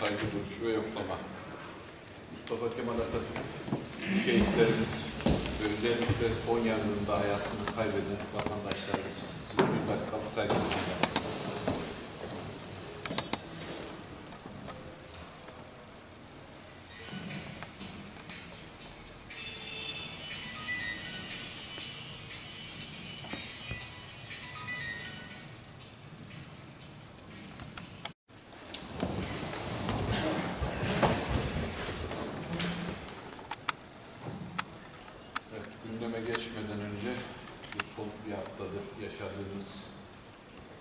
saygı duruşu ve yoklama. Mustafa Kemal Atatürk, şehitlerimiz ve özellikle son yardımında hayatını kaybeden vatandaşlarımız size bir dakikalık saygı sunuyorum. Geçmeden önce bu son bir haftadır yaşadığımız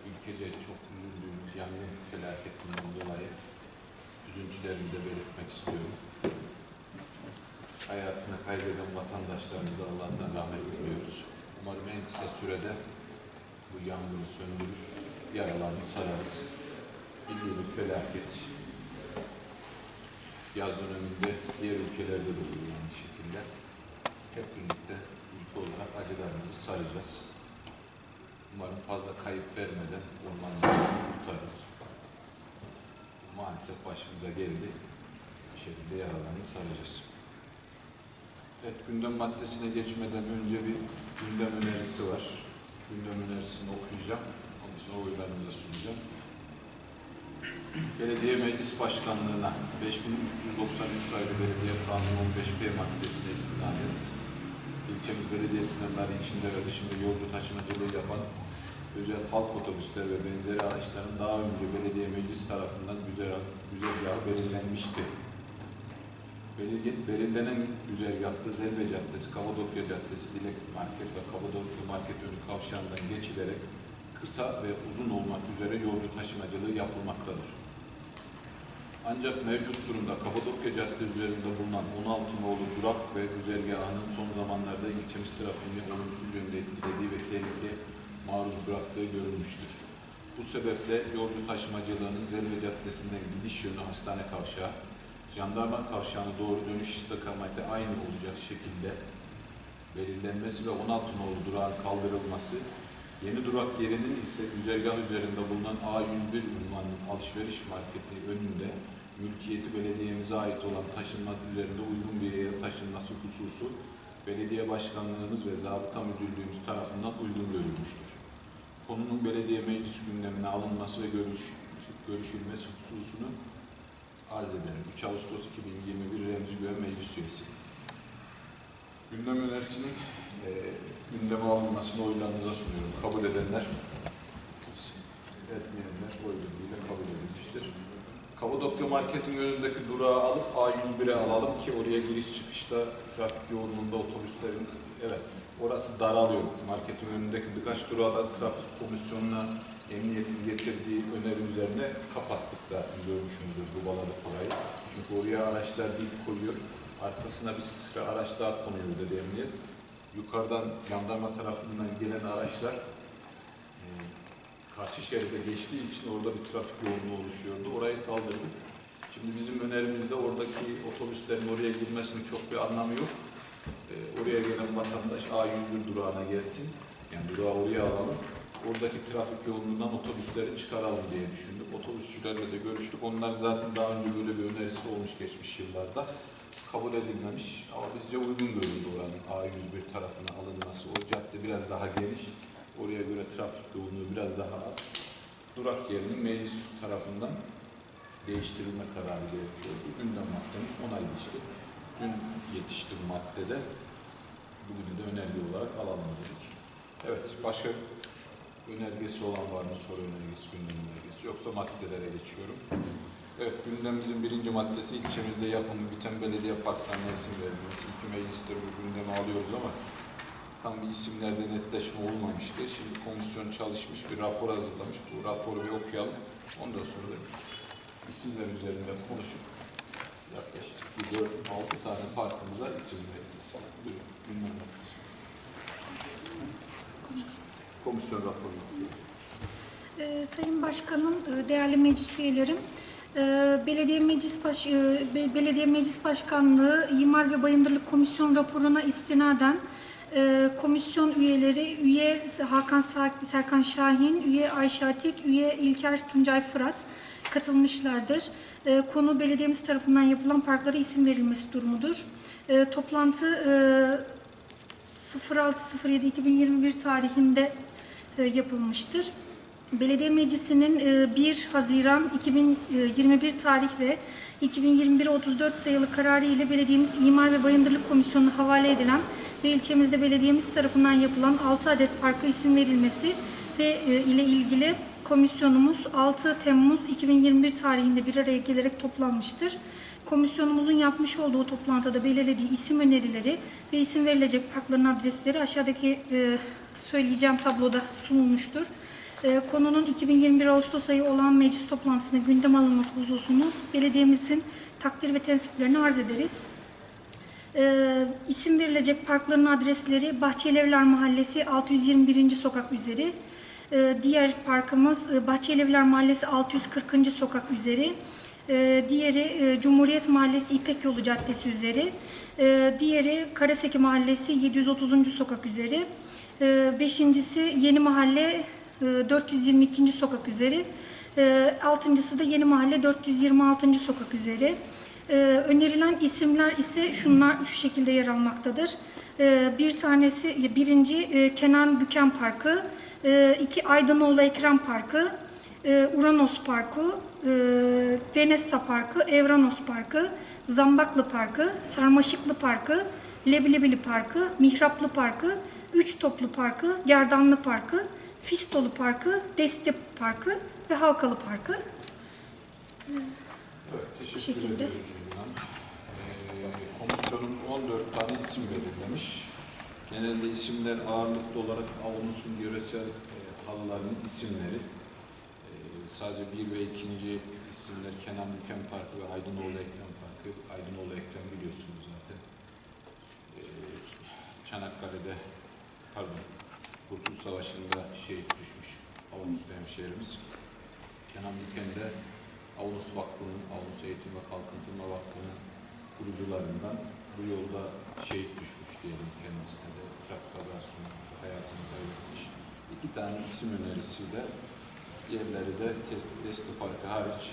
ülkece çok üzüldüğümüz yangın felaketinden dolayı üzüntülerimi de belirtmek istiyorum. Hayatını kaybeden vatandaşlarımıza Allah'tan rahmet diliyoruz. Umarım en kısa sürede bu yangını söndürür, yaralarını sararız. Bildiğimiz felaket yaz döneminde diğer ülkelerde de oluyor aynı şekilde hep birlikte ülke olarak acılarımızı sayacağız. Umarım fazla kayıp vermeden ormanları kurtarırız. Maalesef başımıza geldi. Bir şekilde yaralarını saracağız. Evet, gündem maddesine geçmeden önce bir gündem önerisi var. Gündem önerisini okuyacağım. Ondan sonra oylarınıza sunacağım. Belediye Meclis Başkanlığı'na 5393 sayılı Belediye Kanunu 15P maddesine istinaden ilçemiz belediyesinden beri içinde ve dışında yolcu taşımacılığı yapan özel halk otobüsler ve benzeri araçların daha önce belediye meclis tarafından güzel güzergahı belirlenmişti. Belirge, belirlenen güzergahta Zelve Caddesi, Kapadokya Caddesi, Dilek Market ve Kapadokya Market önü kavşağından geçilerek kısa ve uzun olmak üzere yolcu taşımacılığı yapılmaktadır. Ancak mevcut durumda Kapadokya Cadde üzerinde bulunan 16 nolu durak ve güzergahının son zamanlarda ilçemiz trafiğini olumsuz yönde etkilediği ve tehlikeye maruz bıraktığı görülmüştür. Bu sebeple yolcu taşımacılığının Zelve Caddesi'nden gidiş yönü hastane kavşağı, jandarma kavşağına doğru dönüş istikameti aynı olacak şekilde belirlenmesi ve 16 nolu durağın kaldırılması, yeni durak yerinin ise güzergah üzerinde bulunan A101 ünvanlı alışveriş marketi önünde mülkiyeti belediyemize ait olan taşınmak üzerinde uygun bir yere taşınması hususu belediye başkanlığımız ve zabıta müdürlüğümüz tarafından uygun görülmüştür. Konunun belediye meclis gündemine alınması ve görüş, görüşülmesi hususunu arz ederim. 3 Ağustos 2021 Remzi Güven Meclis Üyesi. Gündem önerisinin e, gündeme alınmasını oylarınıza sunuyorum. Kabul edenler, etmeyenler oy birliğiyle kabul edilmiştir. Kapadokya Market'in önündeki durağı alıp A101'e alalım ki oraya giriş çıkışta trafik yoğunluğunda otobüslerin, evet orası daralıyor. Marketin önündeki birkaç durağı da trafik komisyonuna emniyetin getirdiği öneri üzerine kapattık zaten görmüşsünüzdür dubaladık orayı. Çünkü oraya araçlar değil koyuyor. Arkasına bir sıra araç daha konuyor dedi emniyet. Yukarıdan jandarma tarafından gelen araçlar e, karşı şeride geçtiği için orada bir trafik yoğunluğu oluşuyordu. Orayı kaldırdık. Şimdi bizim önerimizde oradaki otobüslerin oraya girmesinin çok bir anlamı yok. E, oraya gelen vatandaş A101 durağına gelsin. Yani durağı oraya alalım. Oradaki trafik yoğunluğundan otobüsleri çıkaralım diye düşündük. Otobüsçülerle de görüştük. Onlar zaten daha önce böyle bir önerisi olmuş geçmiş yıllarda. Kabul edilmemiş ama bizce uygun görüldü oranın A101 tarafına alınması. O cadde biraz daha geniş. Oraya göre trafik yoğunluğu biraz daha az. Durak yerinin meclis tarafından değiştirilme kararı gerekiyordu. Gündem maddemiz ona ilişki. Dün yetişti bu maddede. Bugünü de önerge olarak alalım dedik. Evet, başka önergesi olan var mı? Soru önergesi, gündem önergesi. Yoksa maddelere geçiyorum. Evet, gündemimizin birinci maddesi ilçemizde yapımı biten belediye parklarına isim verilmesi. İki meclistir bu gündeme alıyoruz ama tam bir isimlerde netleşme olmamıştı. Şimdi komisyon çalışmış, bir rapor hazırlamış. Bu raporu bir okuyalım. Ondan sonra da isimler üzerinde konuşup yaklaşık bir 4-6 tane parkımıza isim. Buyurun, gündem maddesi. Komisyon raporu. Ee, Sayın Başkanım, e, değerli meclis üyelerim, Belediye Meclis Baş e, Be- Belediye Meclis Başkanlığı İmar ve Bayındırlık Komisyon raporuna istinaden E, komisyon üyeleri, üye Hakan Serkan Şahin, üye Ayşe Atik, üye İlker Tuncay Fırat katılmışlardır. E, konu belediyemiz tarafından yapılan parklara isim verilmesi durumudur. Toplantı e, 06.07.2021 tarihinde yapılmıştır. Belediye Meclisi'nin e, 1 Haziran 2021 tarih ve 2021-34 sayılı kararı ile belediyemiz İmar ve Bayındırlık Komisyonu'na havale edilen ve ilçemizde belediyemiz tarafından yapılan 6 adet parka isim verilmesi ve e, ile ilgili komisyonumuz 6 Temmuz 2021 tarihinde bir araya gelerek toplanmıştır. Komisyonumuzun yapmış olduğu toplantıda belirlediği isim önerileri ve isim verilecek parkların adresleri aşağıdaki e, söyleyeceğim tabloda sunulmuştur. E, konunun 2021 Ağustos ayı olan meclis toplantısına gündem alınması hususunu belediyemizin takdir ve tensiplerini arz ederiz. E, isim verilecek parkların adresleri Bahçelievler Mahallesi 621. sokak üzeri. E, diğer parkımız e, Bahçelievler Mahallesi 640. sokak üzeri. Diğeri e, Cumhuriyet Mahallesi İpek Yolu Caddesi üzeri. Diğeri Karaseki Mahallesi 730. sokak üzeri. Beşincisi Yeni Mahalle 422. sokak üzeri. E, altıncısı da Yeni Mahalle 426. sokak üzeri. Ee, önerilen isimler ise şunlar şu şekilde yer almaktadır. Bir tanesi birinci e, Kenan Büken Parkı, e, iki Aydınoğlu Ekrem Parkı, e, Uranos Parkı, e, Venessa Parkı, Evranos Parkı, Zambaklı Parkı, Sarmaşıklı Parkı, Lebilebili Parkı, Mihraplı Parkı, Üç Toplu Parkı, Gerdanlı Parkı, Fistolu Parkı, Deste Parkı ve Halkalı Parkı. Evet, teşekkür şekilde. ederim. Ee, komisyonumuz 14 tane isim belirlemiş. Genelde isimler ağırlıklı olarak Avunus'un yöresel e, halılarının isimleri. Ee, sadece bir ve ikinci isimler Kenan Büken Parkı ve Aydınoğlu Ekrem Parkı. Aydınoğlu Ekrem biliyorsunuz zaten. Ee, Çanakkale'de, pardon, Kurtuluş Savaşı'nda şehit düşmüş Avunus hemşehrimiz. Kenan Büken de Avunus Vakfı'nın, Avunus Eğitim ve Kalkındırma Vakfı'nın kurucularından bu yolda şehit düşmüş diyelim kendisine de trafik kazası sonucu hayatını kaybetmiş. İki tane isim önerisiyle diğerleri de Tes- Desti Parkı hariç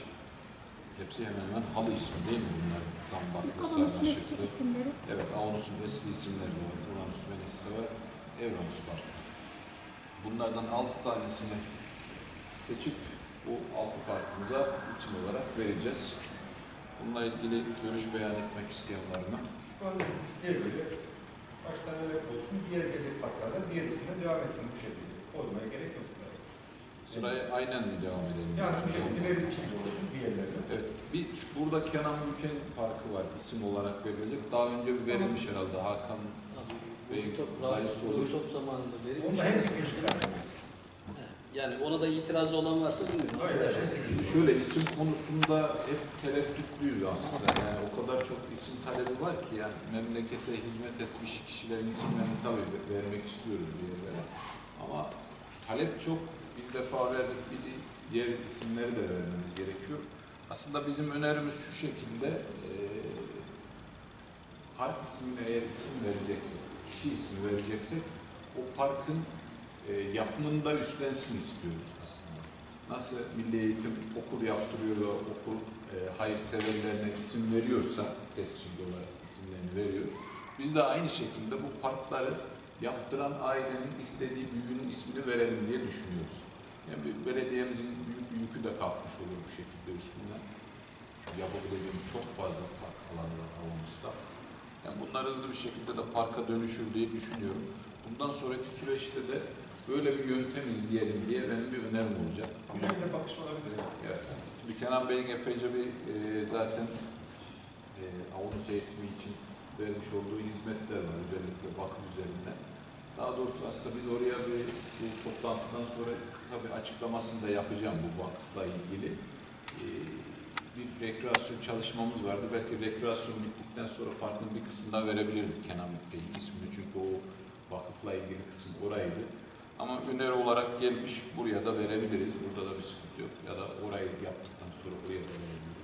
hepsi hemen hemen halı ismi değil mi bunlar? Zambaklı, Avunus'un eski isimleri. Evet, Avunus'un eski isimleri var. Uranus, Venessa ve Evranus var. Bunlardan altı tanesini seçip bu altı parkımıza isim olarak vereceğiz. Bununla ilgili görüş beyan etmek isteyen var mı? Şu anda listeye göre evet olsun, diğer gelecek parklarda diğer isimle devam etsin bu şekilde. Koymaya gerek yok sıraya. Sıraya aynen mi devam edelim? Yani bu şekilde verilmiş gibi olsun diğerlerine. Evet, bir burada Kenan Büken Parkı var isim olarak verilecek. Daha önce bir verilmiş herhalde Hakan Bey'in dayısı olur. Çok zamanında verilmiş. Onda henüz geçmiş zaten. Yani ona da itirazı olan varsa bilmiyorum. Hayır. Arkadaşlar. Şöyle isim konusunda hep tereddütlüyüz aslında. Yani o kadar çok isim talebi var ki yani memlekete hizmet etmiş kişilerin isimlerini tabii vermek istiyoruz yerlere. Ama talep çok. Bir defa verdik bir de diğer isimleri de vermemiz gerekiyor. Aslında bizim önerimiz şu şekilde eee park ismine eğer isim vereceksek, kişi ismi vereceksek o parkın e, yapımında üstlensin istiyoruz aslında. Nasıl Milli Eğitim okul yaptırıyor ve okul e, hayırseverlerine isim veriyorsa, tescilli olarak isimlerini veriyor. Biz de aynı şekilde bu parkları yaptıran ailenin istediği büyüğünün ismini verelim diye düşünüyoruz. Yani belediyemizin büyük bir yükü de kalkmış olur bu şekilde üstünden. Çünkü yapabileceğimiz çok fazla park alanı var Avamızda. Yani bunlar hızlı bir şekilde de parka dönüşür diye düşünüyorum. Bundan sonraki süreçte de böyle bir yöntem izleyelim diye benim bir önerim olacak. Ama yine bakış olabilir. Evet. Şimdi Kenan Bey'in epeyce bir e, zaten e, Avunus eğitimi için vermiş olduğu hizmetler var özellikle bakım üzerinde. Daha doğrusu aslında biz oraya bir bu toplantıdan sonra tabii açıklamasını da yapacağım bu vakıfla ilgili. E, bir rekreasyon çalışmamız vardı. Belki rekreasyon bittikten sonra parkın bir kısmını daha verebilirdik Kenan Bey'in ismini. Çünkü o vakıfla ilgili kısım oraydı. Ama öneri olarak gelmiş, buraya da verebiliriz. Burada da bir sıkıntı yok. Ya da orayı yaptıktan sonra oraya da verebiliriz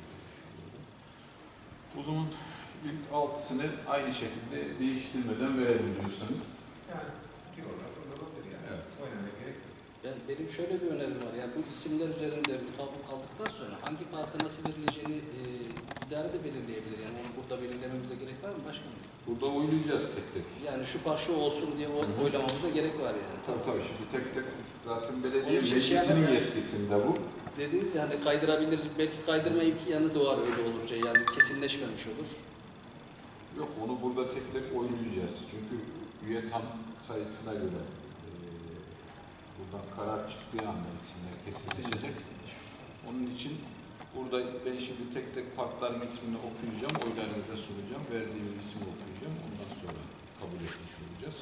zaman ilk altısını aynı şekilde değiştirmeden verelim diyorsanız. Yani fikir olarak o da olabilir yani. Evet. Oynamaya Ben, benim şöyle bir önerim var. Yani bu isimler üzerinde mutabık kaldıktan sonra hangi parka nasıl verileceğini e, idare de belirleyebilir. Yani onu burada belirlememize gerek var mı başkanım? Burada oylayacağız tek tek. Yani şu park şu olsun diye o- oylamamıza gerek var yani. Tabii tabii şimdi tek tek zaten belediye Onun için şey meclisinin yetkisinde bu. Dediğiniz ya hani kaydırabiliriz. Belki kaydırma imkanı doğar öyle olurca. Yani kesinleşmemiş olur. Yok onu burada tek tek oylayacağız. Çünkü üye tam sayısına göre buradan karar çıktığı anda isimler kesinleşecek. Onun için burada ben şimdi tek tek parkların ismini okuyacağım, oylarınıza sunacağım, verdiğim ismi okuyacağım. Ondan sonra kabul etmiş olacağız.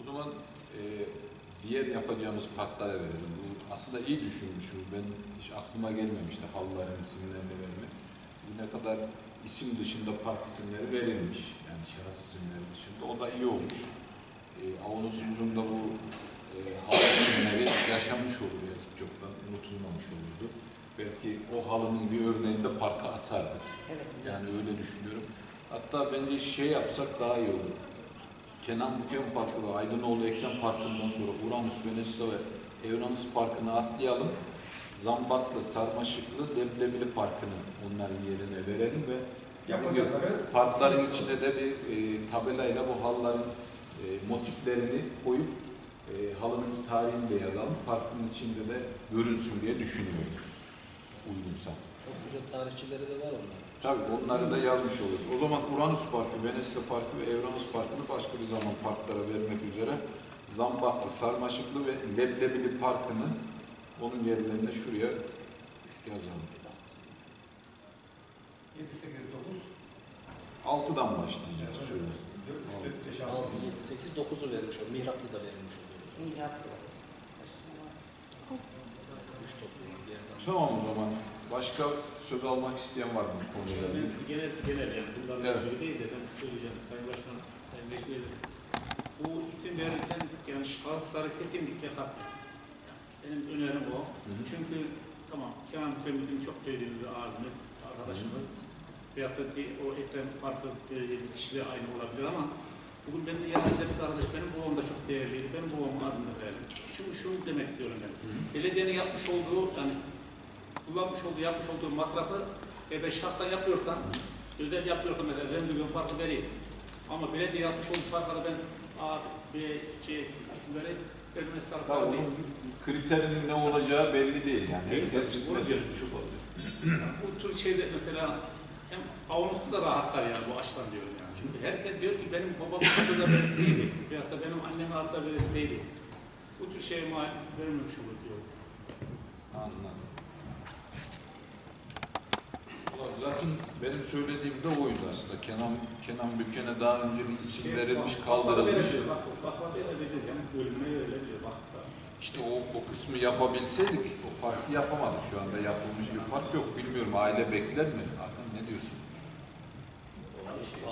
O zaman eee, diğer yapacağımız parklara verelim. Bu aslında iyi düşünmüşüz. Ben hiç aklıma gelmemişti halıların isimlerini vermek. Ne kadar isim dışında park isimleri verilmiş. Yani şahıs isimleri dışında. O da iyi olmuş. E, Avanosumuzun da bu e, halı isimleri yaşamış olur. Yani çoktan unutulmamış olurdu. Belki o halının bir örneğini de parka asardık. Yani öyle düşünüyorum. Hatta bence şey yapsak daha iyi olur. Kenan Büken Parkı ve Aydınoğlu Ekrem Parkı'ndan sonra Uranüs, Venüs'te ve Evranus Parkı'nı atlayalım. Zambaklı, Sarmaşıklı, Deblebili Parkı'nı onların yerine verelim ve Yapacakları parkların içine de bir e, tabelayla bu halıların e, motiflerini koyup e, halının tarihini de yazalım. Parkın içinde de görünsün diye düşünüyorum. Uygunsa. Çok güzel tarihçileri de var onlar. Tabii onları da yazmış oluruz. O zaman Uranüs Parkı, Venüs'te Parkı ve Evranus Parkı'nı başka bir zaman parklara vermek üzere Zambaklı, Sarmaşıklı ve Leblebili Parkı'nı onun yerlerine şuraya yazalım. 7, 8, 9, Altıdan başlayacağız şöyle. 4, 3, 4, 5, 6. 6, 7, 8, 9'u vermiş o. Mihraplı da verilmiş oluyor. Tamam o zaman. Başka söz almak isteyen var mı bu konuda? Genel, genel yani bunlarla Evet. ilgili değil de ben söyleyeceğim Sayın Başkanım, Sayın Vekillerim. Bu isim verirken yani şahısları kesinlikle katmayın. Yani benim önerim o. Hı hı. Çünkü tamam Kenan Kömür'ün çok sevdiğim bir abimi, arkadaşımı. Veyahut da o Ekrem Parkı e, kişiliği aynı olabilir ama bugün benim yanımda bir arkadaş, benim babam da çok değerliydi. Benim babamın adını verdim. Şunu, şunu demek istiyorum ben. Belediyenin yapmış olduğu yani kullanmış olduğu, yapmış olduğu masrafı e ben şahta yapıyorsam, özel yapıyorsam mesela ben milyon farkı vereyim. Ama belediye yapmış olduğu farkları ben A, B, C isimleri vermek Tabii taraftarı değil. kriterinin ne olacağı belli değil yani. Herkes Bunu diyorum, çok oluyor. Bu tür şeyde mesela hem avunusu da rahatlar yani bu açtan diyorum. Çünkü herkes diyor ki benim babam adı da verilseydi veyahut da benim annemin adı da verilseydi. Bu tür şeye mal verilmemiş olur diyor. Anladım. Zaten benim söylediğim de oydu aslında. Kenan Kenan Büken'e daha önce bir isim verilmiş, kaldırılmış. Bak, bak. İşte o, o kısmı yapabilseydik, o parkı yapamadık. Şu anda yapılmış bir park yok. Bilmiyorum aile bekler mi? Hakan ne diyorsun?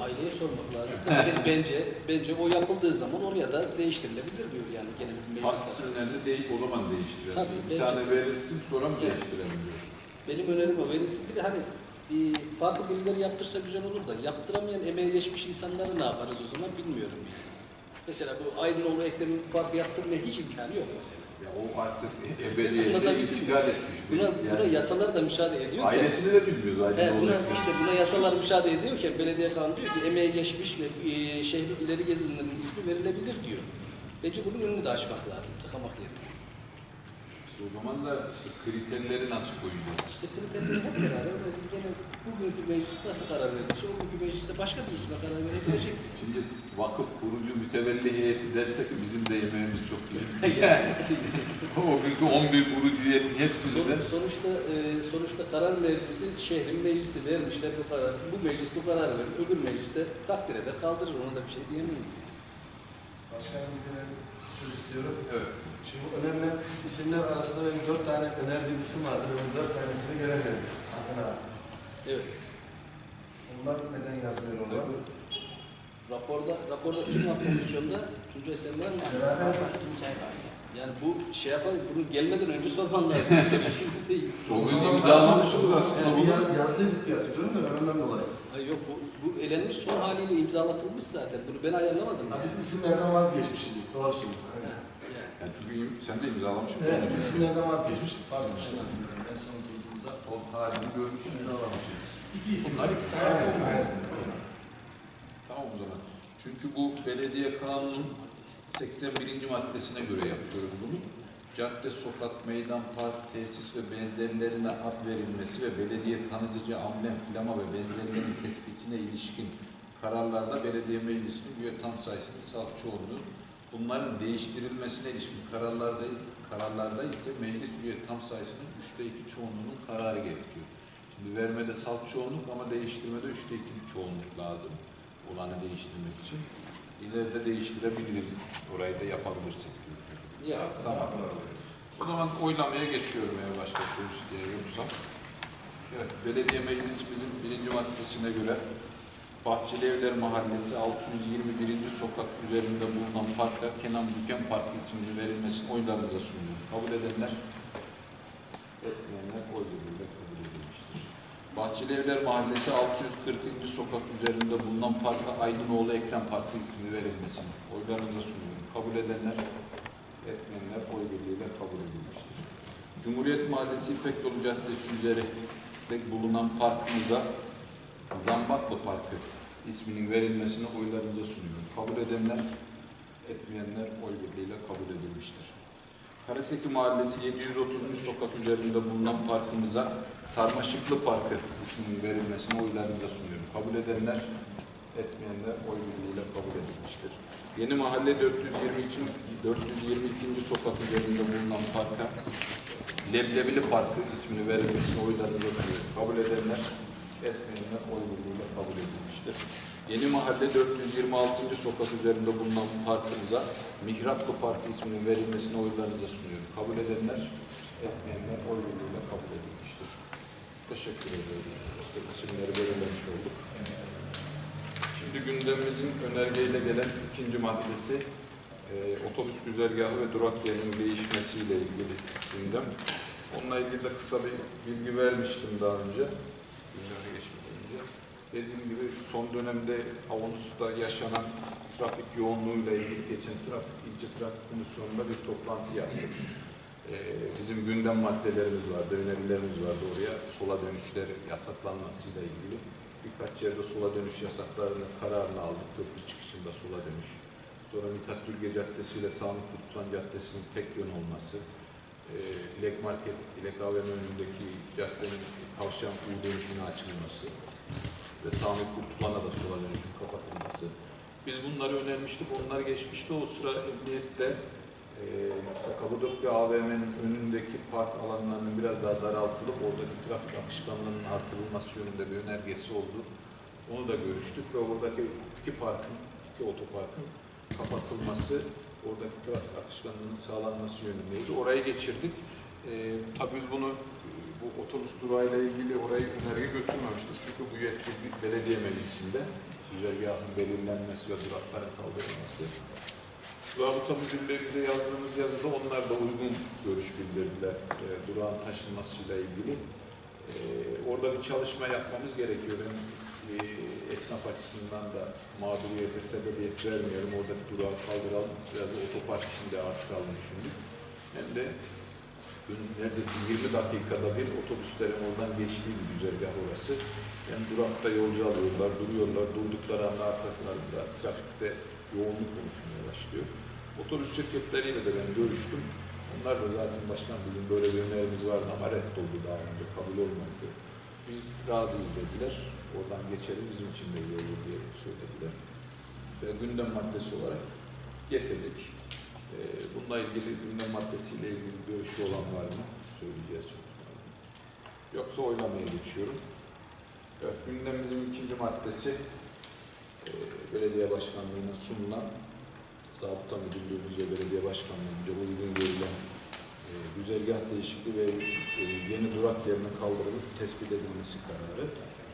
Aileye sormak lazım. Ben- bence bence o yapıldığı zaman oraya da değiştirilebilir diyor yani gene bir meclis var. isimlerini değil, o zaman değiştirelim. Tabii, bir bence tane verilsin sonra mı Evet. değiştirelim? Benim önerim o verilsin. Bir de hani bir farklı birileri yaptırsa güzel olur da yaptıramayan emeği geçmiş insanları ne yaparız o zaman bilmiyorum yani. Mesela bu Aydınoğlu Ekrem'in farkı yaptırmaya hiç imkanı yok mesela. Ya o artık ebediyete Anlatabildim mi? intikal etmiş. Buna, birisi buna yani. yasalar da müsaade ediyor ki. Ailesini de bilmiyoruz. He, Aydın buna, olarak. işte buna yasalar müsaade ediyor ki belediye kanunu diyor ki emeği geçmiş ve e, şehri ileri gezilenlerin ismi verilebilir diyor. Bence bunun önünü de açmak lazım, tıkamak yerine. İşte o zaman da işte kriterleri nasıl koyacağız? İşte kriterleri hep beraber gene bugünkü meclis nasıl karar verirse o günkü mecliste başka bir isme karar verebilecek. Şimdi vakıf kurucu mütevelli heyeti derse ki bizim de yemeğimiz çok bizim. yani o günkü 11 kurucu heyetin hepsini de Son- sonuçta e, sonuçta karar meclisi şehrin meclisi vermişler bu karar. Bu meclis bu karar verir. Öbür mecliste takdir eder, kaldırır. Ona da bir şey diyemeyiz. Başkanım bir söz istiyorum. evet. Şimdi bu önemli isimler arasında benim dört tane önerdiğim isim vardır. Ben dört tanesini göremiyorum. Hakan abi. Evet. Onlar neden yazmıyor orada? Raporda, raporda kim var komisyonda? Tuncay sen var mı? Beraber var. Yani bu şey yapar, bunu gelmeden önce sorman lazım. Şimdi değil. Bugün imzalamışız aslında Yani bunu. ya- yazdıydık diye hatırlıyorum da ben ondan dolayı. Hayır yok bu, bu elenmiş son haliyle imzalatılmış zaten. Bunu ben ayarlamadım. Ha, yani. biz isimlerden vazgeçmişiz. Doğru söylüyorsun. Yani. Yani çünkü sen de imzalamışsın. Evet, biz isimlerden vazgeçmişiz. Pardon. Ben son oturduğumuzda Son halini görmüşsün. imzalamışsın. İki isim. Bunlar ikisi de aynen. Aynen. Tamam o zaman. Çünkü bu belediye kanunun 81. maddesine göre yapıyoruz bunu. Cadde, sokak, meydan, park, tesis ve benzerlerine ad verilmesi ve belediye tanıtıcı amblem, plama ve benzerlerinin tespitine ilişkin kararlarda belediye meclisinin üye tam sayısının salt çoğunluğu bunların değiştirilmesine ilişkin kararlarda kararlarda ise meclis üye tam sayısının üçte iki çoğunluğunun kararı gerekiyor. Şimdi vermede salt çoğunluk ama değiştirmede üçte iki çoğunluk lazım olanı değiştirmek için. İleride değiştirebiliriz. Orayı da yapabilirsek. ya Tamam. O zaman oylamaya geçiyorum eğer başka soru isteyen yoksa. Evet, belediye meclisimizin birinci maddesine göre Bahçeli Evler Mahallesi 621. sokak üzerinde bulunan parklar Kenan Büken Parkı ismini verilmesini oylarınıza sunuyorum. Kabul edenler, etmeyenler oy edilmiştir. Bahçeli Evler Mahallesi 640. sokak üzerinde bulunan parka Aydınoğlu Ekrem Parkı ismini verilmesini oylarınıza sunuyorum. Kabul edenler, etmeyenler oy birliğiyle kabul edilmiştir. Cumhuriyet Mahallesi İpek Yolu Caddesi üzerinde bulunan parkımıza Zambaklı Parkı isminin verilmesini oylarınıza sunuyorum. Kabul edenler, etmeyenler oy birliğiyle kabul edilmiştir. Karaseki Mahallesi 730. sokak üzerinde bulunan parkımıza Sarmaşıklı Parkı isminin verilmesini oylarınıza sunuyorum. Kabul edenler, etmeyenler oy birliğiyle kabul edilmiştir. Yeni Mahalle 422. 422. sokak üzerinde bulunan parka Leblebili Parkı ismini verilmesini oylarınıza sunuyorum. Kabul edenler, etmeyenler oy birliğiyle kabul edilmiştir. Yeni Mahalle 426. sokak üzerinde bulunan parkımıza Mihraplı Parkı isminin verilmesini oylarınıza sunuyorum. Kabul edenler, etmeyenler oy birliğiyle kabul edilmiştir. Teşekkür ederim. İşte isimleri belirlemiş olduk. Şimdi gündemimizin önergeyle gelen ikinci maddesi e, otobüs güzergahı ve durak yerinin değişmesiyle ilgili gündem. Onunla ilgili de kısa bir bilgi vermiştim daha önce. Dediğim gibi son dönemde Avanos'ta yaşanan trafik yoğunluğuyla ilgili geçen trafik ilçe trafik komisyonunda bir toplantı yaptık. Ee, bizim gündem maddelerimiz vardı, önerilerimiz vardı oraya. Sola dönüşler yasaklanmasıyla ilgili. Birkaç yerde sola dönüş yasaklarının kararını aldık. Köprü çıkışında sola dönüş. Sonra Mithat Türge Caddesi ile Sami Kurtulan Caddesi'nin tek yön olması. E, Dilek Market, Dilek AVM önündeki caddenin kavşağın U dönüşüne açılması ve Sami Kurtulan'a da sola dönüşün kapatılması. Biz bunları önermiştik, onlar geçmişti. O sıra emniyette e, işte Kapadokya AVM'nin önündeki park alanlarının biraz daha daraltılıp oradaki trafik akışkanlığının artırılması yönünde bir önergesi oldu. Onu da görüştük ve oradaki iki parkın, iki otoparkın kapatılması, oradaki trafik akışkanlığının sağlanması yönündeydi. Orayı geçirdik. E, tabii biz bunu bu otobüs durağıyla ilgili orayı önerge götürmemiştik. Çünkü bu yetki bir belediye meclisinde güzergahın belirlenmesi ve durakların kaldırılması. Rabıta müdürlerimize yazdığımız yazıda onlar da uygun görüş bildirdiler e, durağın taşınmasıyla ilgili. E, orada bir çalışma yapmamız gerekiyor. Hem e, esnaf açısından da mağduriyete sebebiyet vermeyelim. Oradaki durağı kaldıralım. Biraz otopark içinde artık almayı düşündük. Hem de neredeyse 20 dakikada bir otobüslerin oradan geçtiği bir güzergah orası. Yani durakta yolcu alıyorlar, duruyorlar. Durdukları anda arkasında trafikte yoğunluk oluşmaya başlıyor. Otobüs şirketleriyle de ben görüştüm. Onlar da zaten başkan bizim böyle bir önerimiz vardı ama reddoldu daha önce, kabul olmadı. Biz razıyız dediler. Oradan geçelim, bizim için de iyi olur diye söylediler. Ve gündem maddesi olarak getirdik. Ee, bununla ilgili gündem maddesiyle ilgili görüşü olan var mı? Söyleyeceğiz. Yoksa oylamaya geçiyorum. Evet, gündemimizin ikinci maddesi e, belediye başkanlığına sunulan Zabıta Müdürlüğümüz ve belediye başkanlığımızca uygun görülen e, güzergah değişikliği ve e, yeni durak yerine kaldırılıp tespit edilmesi kararı.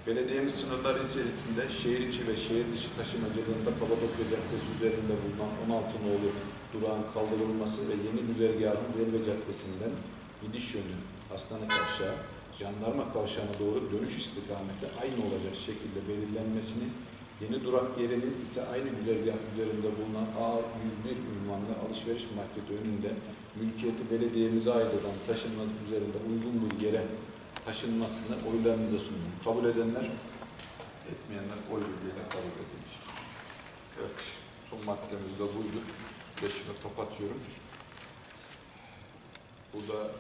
Belediyemiz sınırları içerisinde şehir içi ve şehir dışı taşımacılığında Kapadokya Caddesi üzerinde bulunan 16 nolu durağın kaldırılması ve yeni güzergahın Zelve Caddesi'nden gidiş yönü Hastane Kavşağı, Jandarma Kavşağı'na doğru dönüş istikameti aynı olacak şekilde belirlenmesini, yeni durak yerinin ise aynı güzergah üzerinde bulunan A101 ünvanlı alışveriş marketi önünde mülkiyeti belediyemize ait olan taşınmaz üzerinde uygun bir yere taşınmasını oylarınıza sunuyorum. Kabul edenler, etmeyenler oy birliğiyle kabul edilmiş. Evet, son maddemiz de buydu. Beşimi kapatıyorum. Burada